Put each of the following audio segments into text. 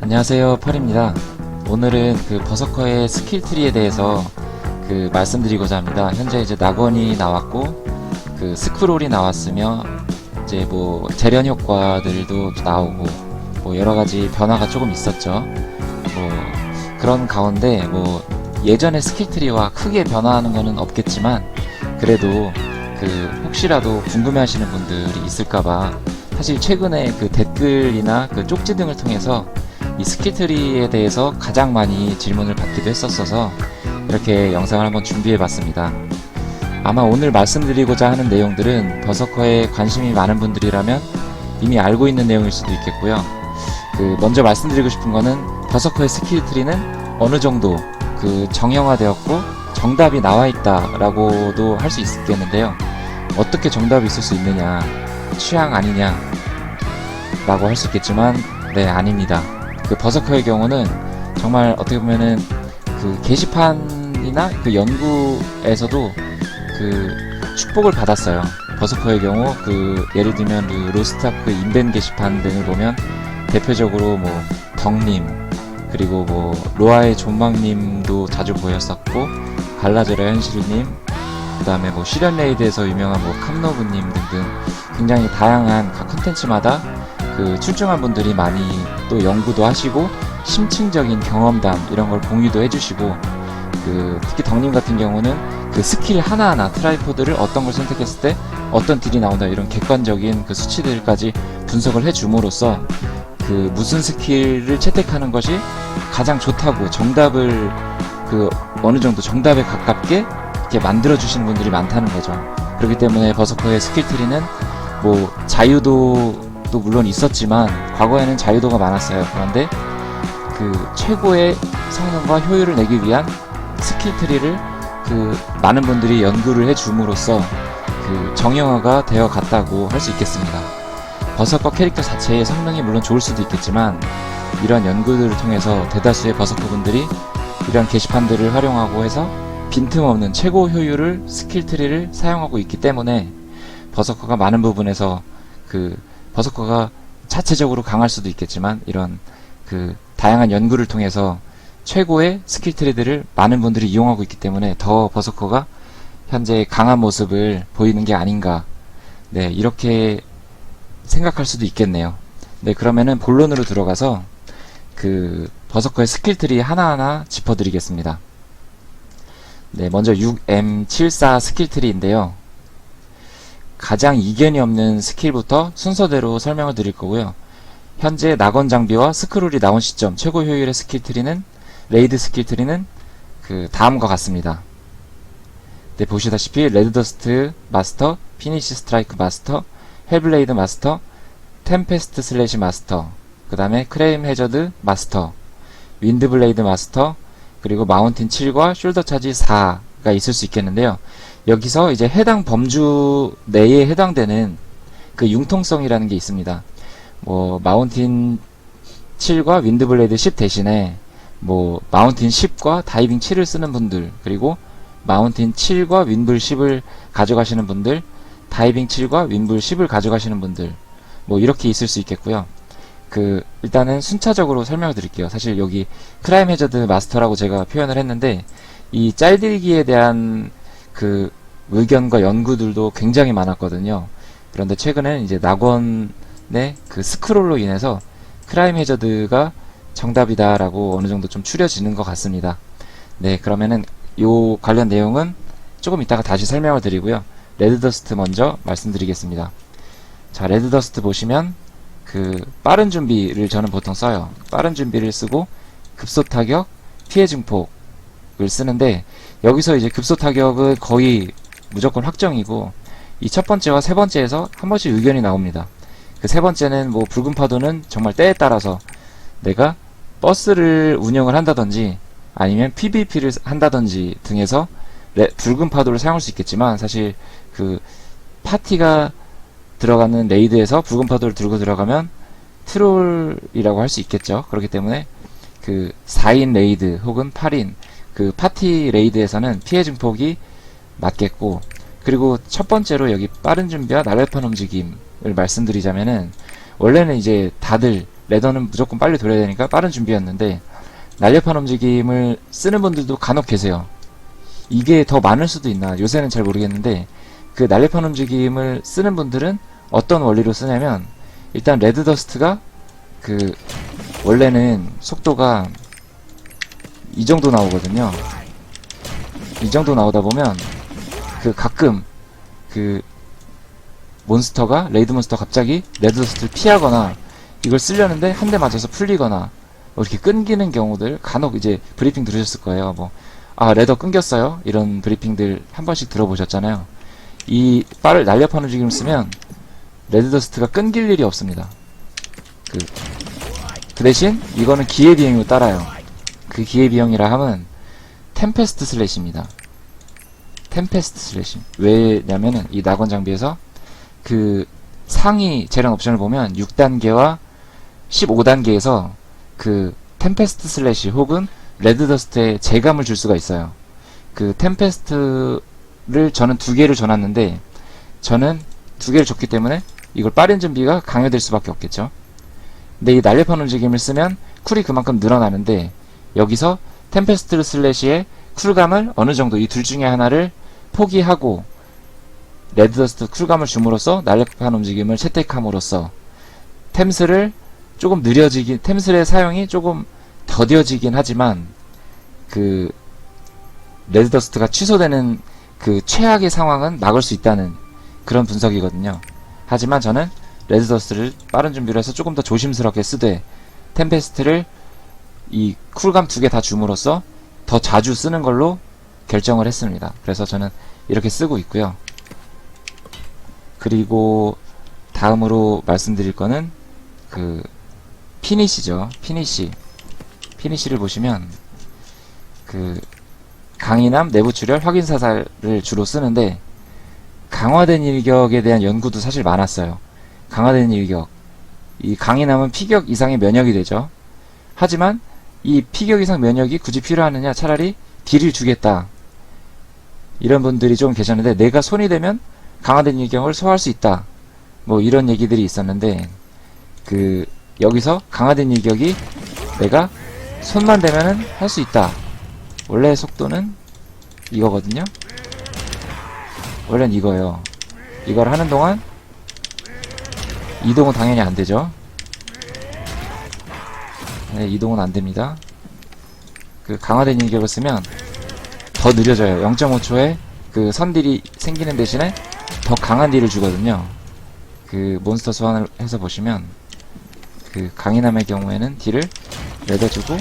안녕하세요 펄입니다. 오늘은 그 버서커의 스킬 트리에 대해서 그 말씀드리고자 합니다. 현재 이제 낙원이 나왔고 그 스크롤이 나왔으며 이제 뭐 재련 효과들도 나오고 뭐 여러가지 변화가 조금 있었죠. 뭐 그런 가운데 뭐 예전의 스킬 트리와 크게 변화하는 거는 없겠지만 그래도 그 혹시라도 궁금해 하시는 분들이 있을까봐 사실 최근에 그 댓글이나 그 쪽지 등을 통해서 이 스킬트리에 대해서 가장 많이 질문을 받기도 했었어서 이렇게 영상을 한번 준비해 봤습니다. 아마 오늘 말씀드리고자 하는 내용들은 버서커에 관심이 많은 분들이라면 이미 알고 있는 내용일 수도 있겠고요. 그 먼저 말씀드리고 싶은 거는 버서커의 스킬트리는 어느 정도 그 정형화되었고 정답이 나와 있다라고도 할 수 있겠는데요. 어떻게 정답이 있을 수 있느냐, 취향 아니냐, 라고 할 수 있겠지만, 네, 아닙니다. 그 버서커의 경우는 정말 어떻게 보면은 그 게시판이나 그 연구에서도 그 축복을 받았어요. 버서커의 경우 그 예를 들면 그 로스타크 인벤 게시판 등을 보면 대표적으로 뭐 덕님 그리고 뭐 로아의 존망님도 자주 보였었고 갈라제라 현실님 그 다음에 뭐 시련 레이드에서 유명한 뭐 캄노브님 등등 굉장히 다양한 각 컨텐츠마다 그 출중한 분들이 많이 또 연구도 하시고 심층적인 경험담 이런 걸 공유도 해주시고 그 특히 덕님 같은 경우는 그 스킬 하나하나 트라이포드를 어떤 걸 선택했을 때 어떤 딜이 나온다 이런 객관적인 그 수치들까지 분석을 해줌으로써 그 무슨 스킬을 채택하는 것이 가장 좋다고 정답을 그 어느 정도 정답에 가깝게 이렇게 만들어 주시는 분들이 많다는 거죠. 그렇기 때문에 버서커의 스킬 트리는 뭐 자유도 도 물론 있었지만 과거에는 자유도가 많았어요. 그런데 그 최고의 성능과 효율을 내기 위한 스킬 트리를 그 많은 분들이 연구를 해 줌으로써 그 정형화가 되어 갔다고 할 수 있겠습니다. 버서커 캐릭터 자체의 성능이 물론 좋을 수도 있겠지만 이러한 연구들을 통해서 대다수의 버서커 분들이 이러한 게시판들을 활용하고 해서 빈틈없는 최고 효율을 스킬 트리를 사용하고 있기 때문에 버서커가 많은 부분에서 그 버서커가 자체적으로 강할 수도 있겠지만 이런 그 다양한 연구를 통해서 최고의 스킬 트리들을 많은 분들이 이용하고 있기 때문에 더 버서커가 현재 강한 모습을 보이는 게 아닌가. 네 이렇게 생각할 수도 있겠네요. 네 그러면은 본론으로 들어가서 그 버서커의 스킬 트리 하나하나 짚어드리겠습니다. 네 먼저 6M74 스킬 트리인데요 가장 이견이 없는 스킬부터 순서대로 설명을 드릴 거고요 현재 낙원 장비와 스크롤이 나온 시점 최고 효율의 스킬 트리는 레이드 스킬 트리는 그 다음과 같습니다. 네, 보시다시피 레드더스트 마스터, 피니시 스트라이크 마스터, 헬블레이드 마스터, 템페스트 슬래시 마스터, 그 다음에 크레임 해저드 마스터, 윈드블레이드 마스터, 그리고 마운틴 7과 숄더 차지 4가 있을 수 있겠는데요. 여기서 이제 해당 범주 내에 해당되는 그 융통성이라는 게 있습니다. 뭐 마운틴 7과 윈드블레이드 10 대신에 뭐 마운틴 10과 다이빙 7을 쓰는 분들 그리고 마운틴 7과 윈블 10을 가져가시는 분들 다이빙 7과 윈블 10을 가져가시는 분들 뭐 이렇게 있을 수 있겠고요 그 일단은 순차적으로 설명을 드릴게요 사실 여기 크라임 해저드 마스터라고 제가 표현을 했는데 이 짤들기에 대한 그 의견과 연구들도 굉장히 많았거든요 그런데 최근에 이제 낙원의 그 스크롤로 인해서 크라임 해저드가 정답이다라고 어느 정도 좀 추려지는 것 같습니다. 네, 그러면은 요 관련 내용은 조금 이따가 다시 설명을 드리고요. 레드더스트 먼저 말씀드리겠습니다. 자, 레드더스트 보시면 그 빠른 준비를 저는 보통 써요. 빠른 준비를 쓰고 급소 타격, 피해 증폭을 쓰는데 여기서 이제 급소 타격은 거의 무조건 확정이고 이 첫 번째와 세 번째에서 한 번씩 의견이 나옵니다. 그 세 번째는 뭐 붉은 파도는 정말 때에 따라서 내가 버스를 운영을 한다든지 아니면 PVP를 한다든지 등에서 레, 붉은 파도를 사용할 수 있겠지만 사실 그 파티가 들어가는 레이드에서 붉은 파도를 들고 들어가면 트롤이라고 할 수 있겠죠. 그렇기 때문에 그 4인 레이드 혹은 8인 그 파티 레이드에서는 피해 증폭이 맞겠고 그리고 첫 번째로 여기 빠른 준비와 날렵한 움직임을 말씀드리자면은 원래는 이제 다들 레더는 무조건 빨리 돌려야 되니까 빠른 준비였는데 날렵한 움직임을 쓰는 분들도 간혹 계세요. 이게 더 많을 수도 있나 요새는 잘 모르겠는데 그 날렵한 움직임을 쓰는 분들은 어떤 원리로 쓰냐면 일단 레드 더스트가 그 원래는 속도가 이 정도 나오거든요. 이 정도 나오다 보면 그 가끔 그 몬스터가 레이드 몬스터 갑자기 레드더스트를 피하거나 이걸 쓰려는데 한 대 맞아서 풀리거나 뭐 이렇게 끊기는 경우들 간혹 이제 브리핑 들으셨을 거예요. 뭐 아 레더 끊겼어요. 이런 브리핑들 한 번씩 들어보셨잖아요. 이 빠를 날렵한 움직임을 쓰면 레드더스트가 끊길 일이 없습니다. 그, 그 대신 이거는 기회비용으로 따라요. 그 기회비용이라 함은 템페스트 슬래시입니다. 템페스트 슬래시. 왜냐면은 이 낙원 장비에서 그 상위 재련 옵션을 보면 6단계와 15단계에서 그 템페스트 슬래시 혹은 레드더스트에 재감을 줄 수가 있어요. 그 템페스트를 저는 두 개를 줘놨는데 저는 두 개를 줬기 때문에 이걸 빠른 준비가 강요될 수밖에 없겠죠. 근데 이 날렵한 움직임을 쓰면 쿨이 그만큼 늘어나는데 여기서 템페스트 슬래시의 쿨감을 어느 정도 이 둘 중에 하나를 포기하고 레드더스트 쿨감을 줌으로써 날렵한 움직임을 채택함으로써 템스를 조금 느려지긴 템슬의 사용이 조금 더뎌지긴 하지만 그 레드더스트가 취소되는 그 최악의 상황은 막을 수 있다는 그런 분석이거든요. 하지만 저는 레드더스트를 빠른 준비를 해서 조금 더 조심스럽게 쓰되 템페스트를 이 쿨감 두 개 다 줌으로써 더 자주 쓰는 걸로 결정을 했습니다. 그래서 저는 이렇게 쓰고 있고요. 그리고 다음으로 말씀드릴 거는 그 피니시죠. 피니시. 피니시를 보시면 그 강인함, 내부 출혈, 확인 사살을 주로 쓰는데 강화된 일격에 대한 연구도 사실 많았어요. 강화된 일격. 이 강인함은 피격 이상의 면역이 되죠. 하지만 이 피격 이상 면역이 굳이 필요하느냐? 차라리 딜을 주겠다. 이런 분들이 좀 계셨는데 내가 손이 되면 강화된 일격을 소화할 수 있다. 뭐 이런 얘기들이 있었는데 그 여기서 강화된 일격이 내가 손만 대면은 할 수 있다. 원래 속도는 이거거든요. 원래는 이거예요. 이걸 하는 동안 이동은 당연히 안 되죠. 네, 이동은 안 됩니다. 그 강화된 일격을 쓰면 더 느려져요. 0.5초에 그 선딜이 생기는 대신에 더 강한 딜을 주거든요. 그 몬스터 소환을 해서 보시면 그 강인함의 경우에는 딜을 내려주고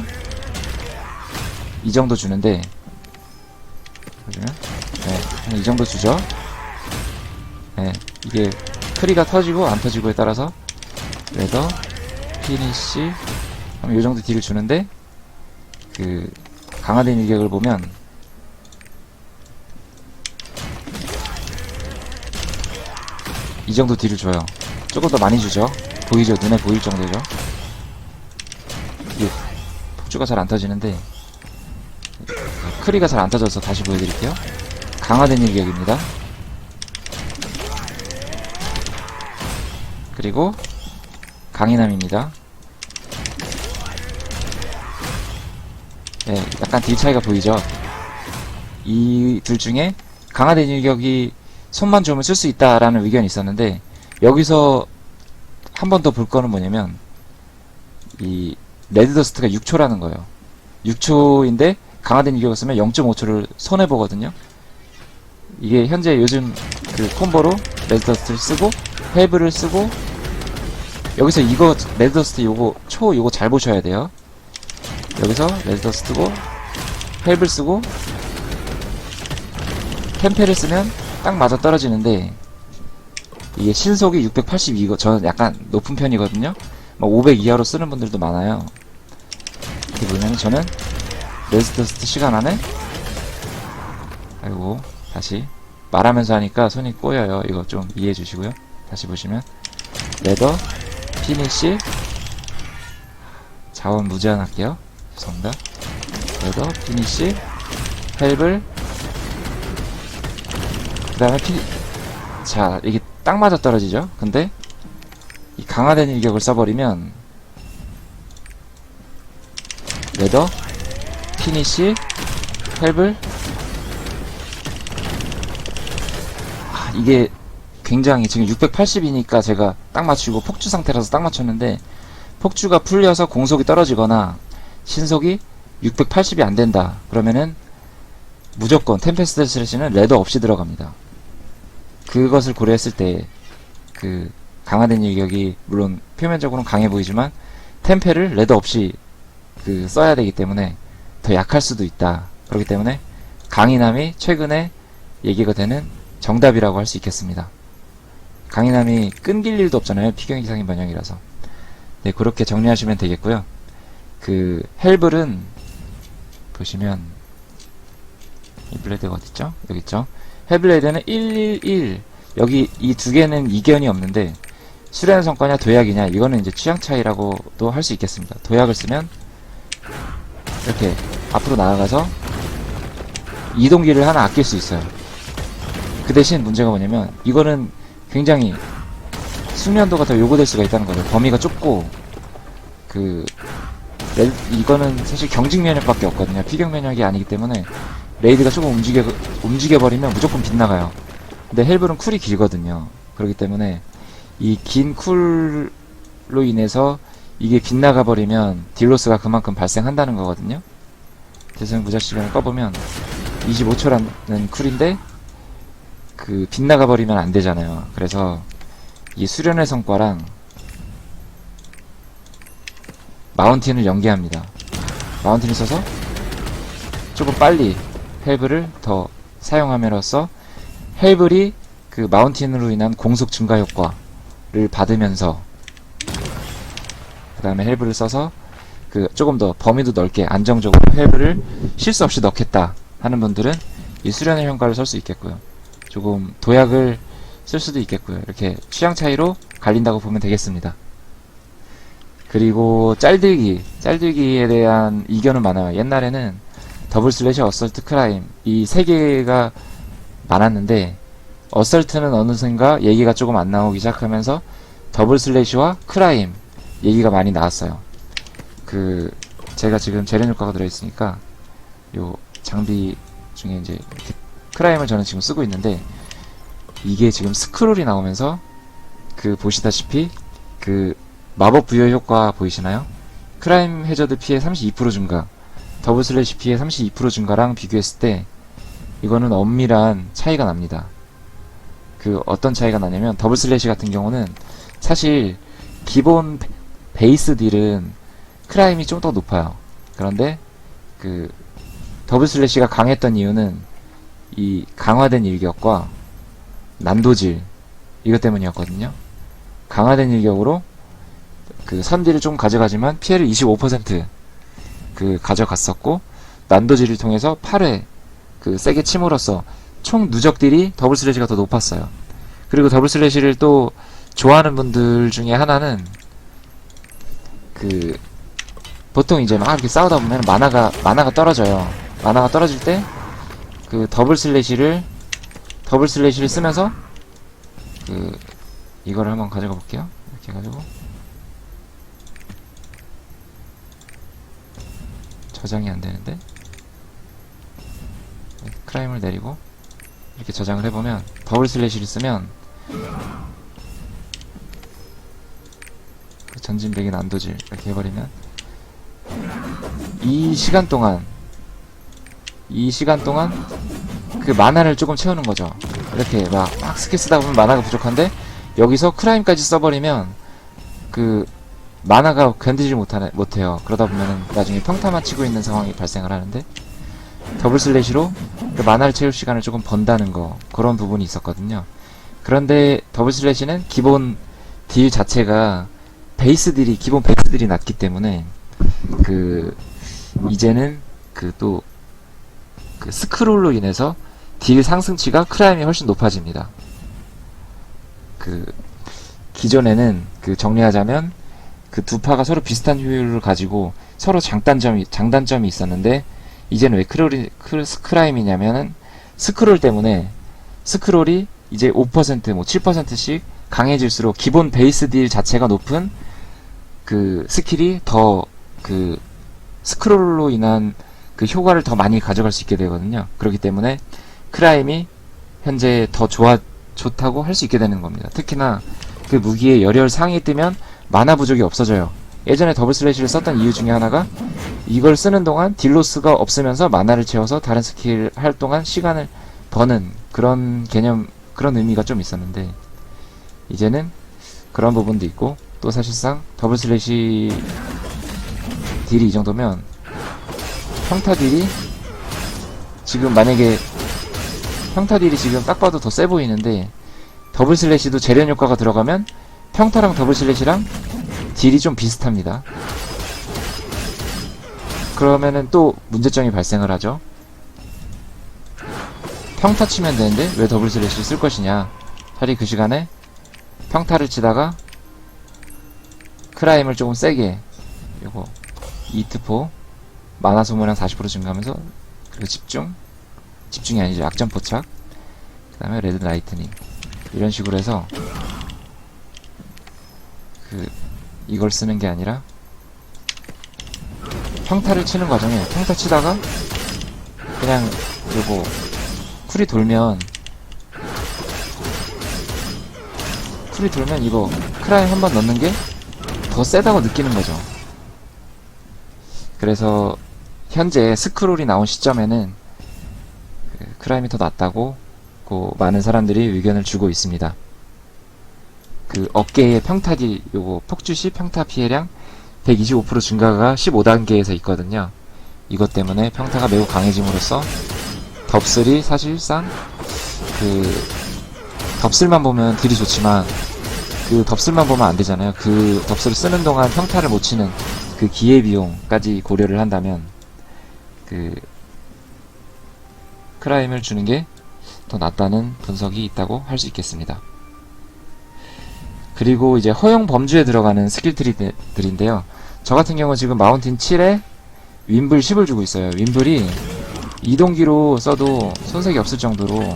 이 정도 주는데 보시면 네, 한이 정도 주죠. 네, 이게 크리가 터지고 안 터지고에 따라서 레더 피니시 하면 이 정도 딜을 주는데 그 강화된 일격을 보면 이 정도 딜을 줘요. 조금 더 많이 주죠. 보이죠? 눈에 보일 정도죠. 이게 폭주가 잘 안 터지는데 크리가 잘 안 터져서 다시 보여드릴게요. 강화된 일격입니다. 그리고 강인함입니다. 네, 약간 딜 차이가 보이죠? 이 둘 중에 강화된 일격이 손만 좋으면 쓸 수 있다라는 의견이 있었는데 여기서 한 번 더 볼 거는 뭐냐면 이 레드더스트가 6초라는 거예요. 6초인데 강화된 일격을 쓰면 0.5초를 손해 보거든요. 이게 현재 요즘 그 콤보로 레드더스트를 쓰고 헬브를 쓰고 여기서 이거 레드더스트 요거 초 요거 잘 보셔야 돼요. 여기서 레드더스트 쓰고 헬브를 쓰고 템페를 쓰면 딱 맞아 떨어지는데 이게 신속이 682거 저는 약간 높은 편이거든요. 막 500 이하로 쓰는 분들도 많아요. 이렇게 보면 저는 레스더스트 시간 안에 아이고 다시 말하면서 하니까 손이 꼬여요. 이거 좀 이해해 주시고요. 다시 보시면 레더 피니시 자원 무제한 할게요. 죄송합니다. 레더 피니시 헬블 그 다음에 피 자, 이게 딱 맞아 떨어지죠? 근데, 이 강화된 일격을 써버리면, 레더 피니시 헬블 아, 이게 굉장히 지금 680이니까 제가 딱 맞추고 폭주 상태라서 딱 맞췄는데 폭주가 풀려서 공속이 떨어지거나 신속이 680이 안 된다 그러면은 무조건 템페스트 슬래시는 레더 없이 들어갑니다 그것을 고려했을 때 그 강화된 일격이 물론 표면적으로는 강해 보이지만 템페를 레더 없이 그 써야 되기 때문에 더 약할 수도 있다. 그렇기 때문에 강인함이 최근에 얘기가 되는 정답이라고 할 수 있겠습니다. 강인함이 끊길 일도 없잖아요. 피경 이상인 번역이라서. 네, 그렇게 정리하시면 되겠고요. 그 헬블은 보시면 이 블레드가 어딨죠? 여기 있죠? 헬블레드는 111 여기 이 두 개는 이견이 없는데 수련 성과냐 도약이냐 이거는 이제 취향 차이라고도 할 수 있겠습니다. 도약을 쓰면 이렇게 앞으로 나아가서 이동기를 하나 아낄 수 있어요. 그 대신 문제가 뭐냐면 이거는 굉장히 숙련도가 더 요구될 수가 있다는 거죠. 범위가 좁고 그 레- 이거는 사실 경직 면역밖에 없거든요. 피경 면역이 아니기 때문에 레이드가 조금 움직여 움직여 버리면 무조건 빗나가요. 근데 헬블은 쿨이 길거든요. 그렇기 때문에 이 긴 쿨로 인해서 이게 빗나가 버리면 딜로스가 그만큼 발생한다는 거거든요. 대성 무작 시간을 꺼보면 25초라는 쿨인데 그 빗나가 버리면 안 되잖아요. 그래서 이 수련의 성과랑 마운틴을 연계합니다. 마운틴을 써서 조금 빨리 헬블을 더 사용함으로써 헬블이 그 마운틴으로 인한 공속 증가 효과를 받으면서 그 다음에 헬블을 써서 그 조금 더 범위도 넓게 안정적으로 헬블을 실수 없이 넣겠다 하는 분들은 이 수련의 효과를 쓸 수 있겠고요. 조금 도약을 쓸 수도 있겠고요. 이렇게 취향 차이로 갈린다고 보면 되겠습니다. 그리고 짤들기, 짤들기에 대한 이견은 많아요. 옛날에는 더블 슬래시, 어설트, 크라임 이 세 개가 많았는데 어설트는 어느샌가 얘기가 조금 안 나오기 시작하면서 더블 슬래시와 크라임 얘기가 많이 나왔어요. 그 제가 지금 재련 효과가 들어있으니까 요 장비 중에 이제 이렇게 크라임을 저는 지금 쓰고 있는데 이게 지금 스크롤이 나오면서 그 보시다시피 그 마법 부여 효과 보이시나요? 크라임 해저드 피해 32% 증가 더블 슬래시 피해 32% 증가랑 비교했을 때 이거는 엄밀한 차이가 납니다. 그 어떤 차이가 나냐면 더블 슬래시 같은 경우는 사실 기본 베- 베이스 딜은 크라임이 좀 더 높아요. 그런데 그 더블 슬래시가 강했던 이유는 이 강화된 일격과 난도질 이것 때문이었거든요. 강화된 일격으로 그 선딜을 좀 가져가지만 피해를 25%그 가져갔었고 난도질을 통해서 8회 그 세게 침으로써 총 누적 딜이 더블 슬래시가 더 높았어요. 그리고 더블 슬래시를 또 좋아하는 분들 중에 하나는 그 보통 이제 막 이렇게 싸우다 보면 만화가 만화가 떨어져요. 만화가 떨어질 때 그 더블 슬래시를 더블 슬래시를 쓰면서 그 이거를 한번 가져가 볼게요. 이렇게 해가지고 저장이 안 되는데? 크라임을 내리고 이렇게 저장을 해보면 더블 슬래시를 쓰면 그 전진 백인 안도질 이렇게 해버리면 이 시간 동안 이 시간 동안 그 만화를 조금 채우는 거죠. 이렇게 막, 막 스킬 쓰다 보면 만화가 부족한데 여기서 크라임까지 써버리면 그 만화가 견디지 못하네, 못해요 그러다 보면은 나중에 평타만 치고 있는 상황이 발생을 하는데 더블 슬래시로 그 만화를 채울 시간을 조금 번다는 거 그런 부분이 있었거든요. 그런데 더블 슬래시는 기본 딜 자체가 베이스 딜이 기본 베이스 딜이 낮기 때문에 그 이제는 그 또그 스크롤로 인해서 딜 상승치가 크라임이 훨씬 높아집니다. 그 기존에는 그 정리하자면 그 두 파가 서로 비슷한 효율을 가지고 서로 장단점이 장단점이 있었는데 이제는 왜 크롤이 크, 스크라임이냐면은 스크롤 때문에 스크롤이 이제 5%, 뭐 7%씩 강해질수록 기본 베이스 딜 자체가 높은 그 스킬이 더 그 스크롤로 인한 그 효과를 더 많이 가져갈 수 있게 되거든요. 그렇기 때문에 크라임이 현재 더 좋아 좋다고 할 수 있게 되는 겁니다. 특히나 그 무기에 열혈 상이 뜨면 마나 부족이 없어져요. 예전에 더블 슬래시를 썼던 이유 중에 하나가 이걸 쓰는 동안 딜로스가 없으면서 마나를 채워서 다른 스킬 할 동안 시간을 버는 그런 개념 그런 의미가 좀 있었는데 이제는 그런 부분도 있고 또 사실상 더블 슬래시 딜이 이 정도면 평타 딜이 지금 만약에 평타 딜이 지금 딱 봐도 더 세 보이는데 더블 슬래시도 재련 효과가 들어가면 평타랑 더블 슬래시랑 딜이 좀 비슷합니다. 그러면은 또 문제점이 발생을 하죠. 평타 치면 되는데 왜 더블 슬래시를 쓸 것이냐. 차라리 그 시간에 평타를 치다가 크라임을 조금 세게 요거 이트포 만화 소모량 40% 증가하면서 그리고 집중 집중이 아니죠 약점 포착 그 다음에 레드 라이트닝 이런 식으로 해서 그 이걸 쓰는 게 아니라 평타를 치는 과정에 평타 치다가 그냥 요거 쿨이 돌면 쿨이 돌면 이거 크라임 한 번 넣는 게 더 세다고 느끼는 거죠. 그래서 현재 스크롤이 나온 시점에는 그 크라임이 더 낫다고 그 많은 사람들이 의견을 주고 있습니다. 그 어깨의 평타기 요거 폭주시 평타 피해량 125% 증가가 15단계에서 있거든요. 이것 때문에 평타가 매우 강해짐으로써 덥슬이 사실상 그 덥슬만 보면 딜이 좋지만 그 덥슬만 보면 안 되잖아요. 그 덥슬을 쓰는 동안 평타를 못 치는 그 기회 비용까지 고려를 한다면 그 크라임을 주는 게 더 낫다는 분석이 있다고 할 수 있겠습니다. 그리고 이제 허용 범주에 들어가는 스킬트리들인데요. 저 같은 경우 지금 마운틴 7에 윈블 10을 주고 있어요. 윈블이 이동기로 써도 손색이 없을 정도로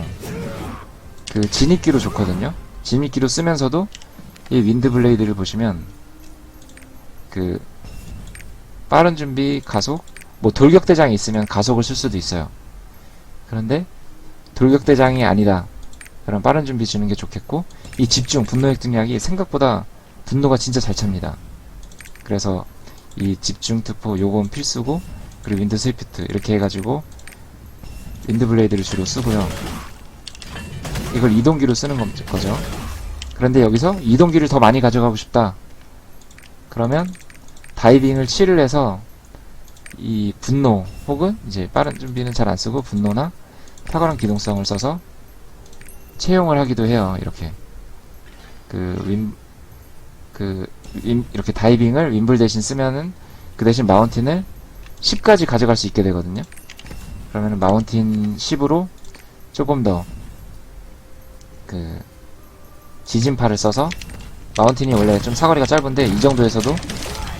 그 진입기로 좋거든요. 진입기로 쓰면서도 이 윈드 블레이드를 보시면 그 빠른 준비 가속 뭐 돌격대장이 있으면 가속을 쓸 수도 있어요. 그런데 돌격대장이 아니다. 그럼 빠른 준비 주는 게 좋겠고 이 집중 분노 핵등약이 생각보다 분노가 진짜 잘 찹니다. 그래서 이 집중 투포 요건 필수고 그리고 윈드 스위프트 이렇게 해가지고 윈드 블레이드를 주로 쓰고요. 이걸 이동기로 쓰는 거- 거죠. 그런데 여기서 이동기를 더 많이 가져가고 싶다. 그러면 다이빙을 7을 해서 이 분노 혹은 이제 빠른 준비는 잘 안 쓰고 분노나 탁월한 기동성을 써서 채용을 하기도 해요. 이렇게 그 윈, 그 윈, 이렇게 다이빙을 윈블 대신 쓰면은 그 대신 마운틴을 10까지 가져갈 수 있게 되거든요. 그러면은 마운틴 10으로 조금 더 그 지진파를 써서 마운틴이 원래 좀 사거리가 짧은데 이 정도에서도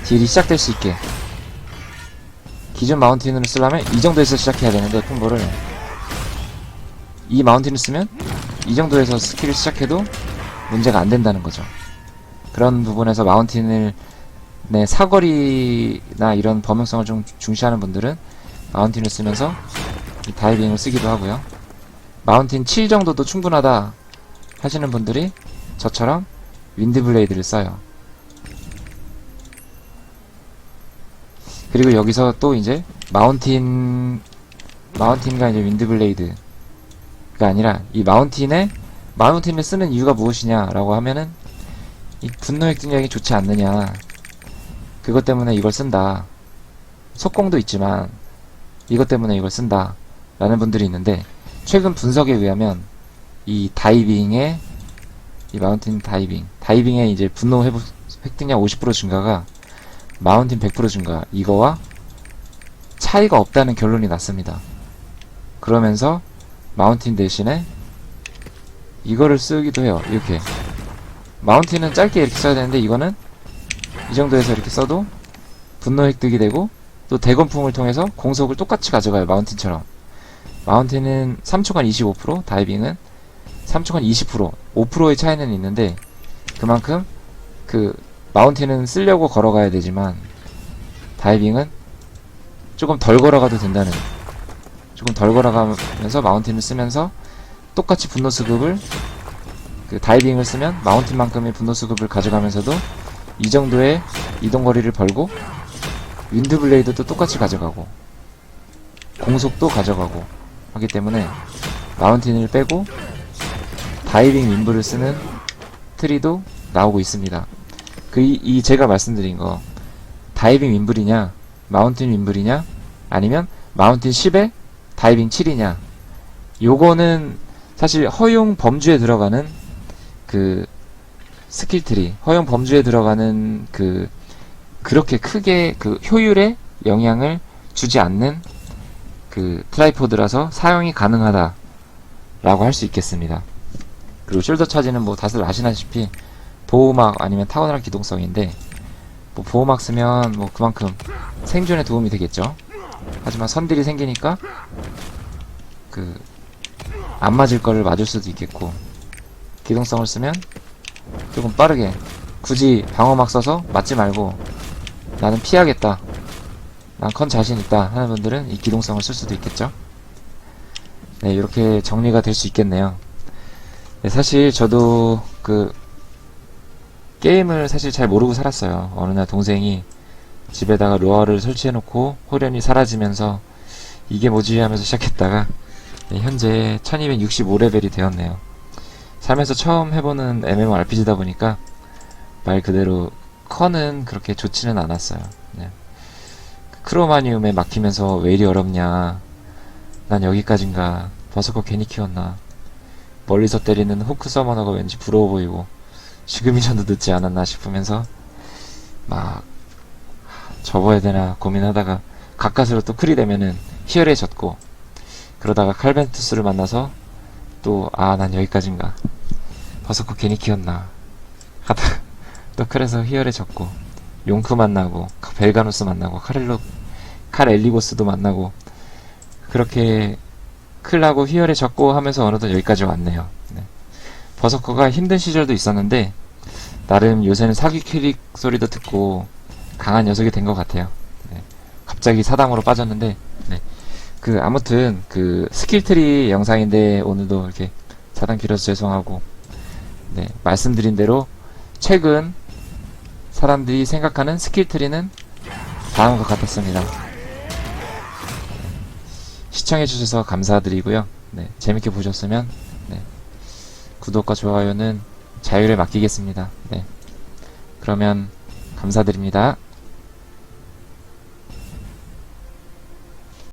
딜이 시작될 수 있게 기존 마운틴으로 쓰려면 이 정도에서 시작해야 되는데 콤보를 이 마운틴을 쓰면 이 정도에서 스킬을 시작해도 문제가 안 된다는 거죠. 그런 부분에서 마운틴을 네, 사거리나 이런 범용성을 좀 중시하는 분들은 마운틴을 쓰면서 이 다이빙을 쓰기도 하고요. 마운틴 7 정도도 충분하다 하시는 분들이 저처럼 윈드 블레이드를 써요. 그리고 여기서 또 이제 마운틴 마운틴과 이제 윈드 블레이드가 아니라 이 마운틴에 마운틴을 쓰는 이유가 무엇이냐라고 하면은 이 분노 핵진력이 좋지 않느냐. 그것 때문에 이걸 쓴다. 속공도 있지만 이것 때문에 이걸 쓴다 라는 분들이 있는데 최근 분석에 의하면 이 다이빙의 이 마운틴 다이빙 다이빙의 이제 분노 회복 획득량 50% 증가가 마운틴 100% 증가. 이거와 차이가 없다는 결론이 났습니다. 그러면서 마운틴 대신에 이거를 쓰기도 해요. 이렇게 마운틴은 짧게 이렇게 써야 되는데 이거는 이 정도에서 이렇게 써도 분노 획득이 되고 또 대검풍을 통해서 공속을 똑같이 가져가요. 마운틴처럼 마운틴은 3초간 25% 다이빙은 3초간 20% 5%의 차이는 있는데 그만큼 그 마운틴은 쓰려고 걸어가야 되지만 다이빙은 조금 덜 걸어가도 된다는 조금 덜 걸어가면서 마운틴을 쓰면서 똑같이 분노 수급을 그 다이빙을 쓰면 마운틴만큼의 분노 수급을 가져가면서도 이 정도의 이동 거리를 벌고 윈드 블레이드도 똑같이 가져가고 공속도 가져가고 하기 때문에 마운틴을 빼고 다이빙 윈브를 쓰는 트리도 나오고 있습니다. 그이 제가 말씀드린 거 다이빙 윈블이냐 마운틴 윈블이냐 아니면 마운틴 10에 다이빙 7이냐 요거는 사실 허용 범주에 들어가는 그 스킬 트리 허용 범주에 들어가는 그 그렇게 크게 그 효율에 영향을 주지 않는 그 트라이포드라서 사용이 가능하다 라고 할 수 있겠습니다. 그리고 숄더 차지는 뭐 다들 아시다시피 보호막 아니면 타고날 기동성인데 뭐 보호막 쓰면 뭐 그만큼 생존에 도움이 되겠죠. 하지만 선들이 생기니까 그 안 맞을 거를 맞을 수도 있겠고 기동성을 쓰면 조금 빠르게 굳이 방어막 써서 맞지 말고 나는 피하겠다. 난 컨 자신 있다 하는 분들은 이 기동성을 쓸 수도 있겠죠. 네, 이렇게 정리가 될 수 있겠네요. 네, 사실 저도 그 게임을 사실 잘 모르고 살았어요. 어느 날 동생이 집에다가 로아를 설치해놓고 호련이 사라지면서 이게 뭐지 하면서 시작했다가 네, 현재 1265레벨이 되었네요. 살면서 처음 해보는 MMORPG다 보니까 말 그대로 커는 그렇게 좋지는 않았어요. 네. 크로마니움에 막히면서 왜 이리 어렵냐. 난 여기까진가. 버섯거 괜히 키웠나. 멀리서 때리는 호크 서머너가 왠지 부러워 보이고 지금 이전도 늦지 않았나 싶으면서 막 접어야 되나 고민하다가 가까스로 또 크리 되면은 희열해졌고 그러다가 칼벤투스를 만나서 또 아 난 여기까진가 버섯거 괜히 키웠나 하다가 또 그래서 희열해졌고 용크 만나고 벨가누스 만나고 카렐로 칼 엘리고스도 만나고 그렇게 클라고 희열해졌고 하면서 어느덧 여기까지 왔네요. 네. 버서커가 힘든 시절도 있었는데 나름 요새는 사기 캐릭 소리도 듣고 강한 녀석이 된 것 같아요. 네. 갑자기 사당으로 빠졌는데 네. 그 아무튼 그 스킬트리 영상인데 오늘도 이렇게 사당 길어서 죄송하고 네. 말씀드린 대로 최근 사람들이 생각하는 스킬트리는 다음과 같았습니다. 시청해주셔서 감사드리고요. 네, 재밌게 보셨으면 네, 구독과 좋아요는 자유를 맡기겠습니다. 네, 그러면 감사드립니다.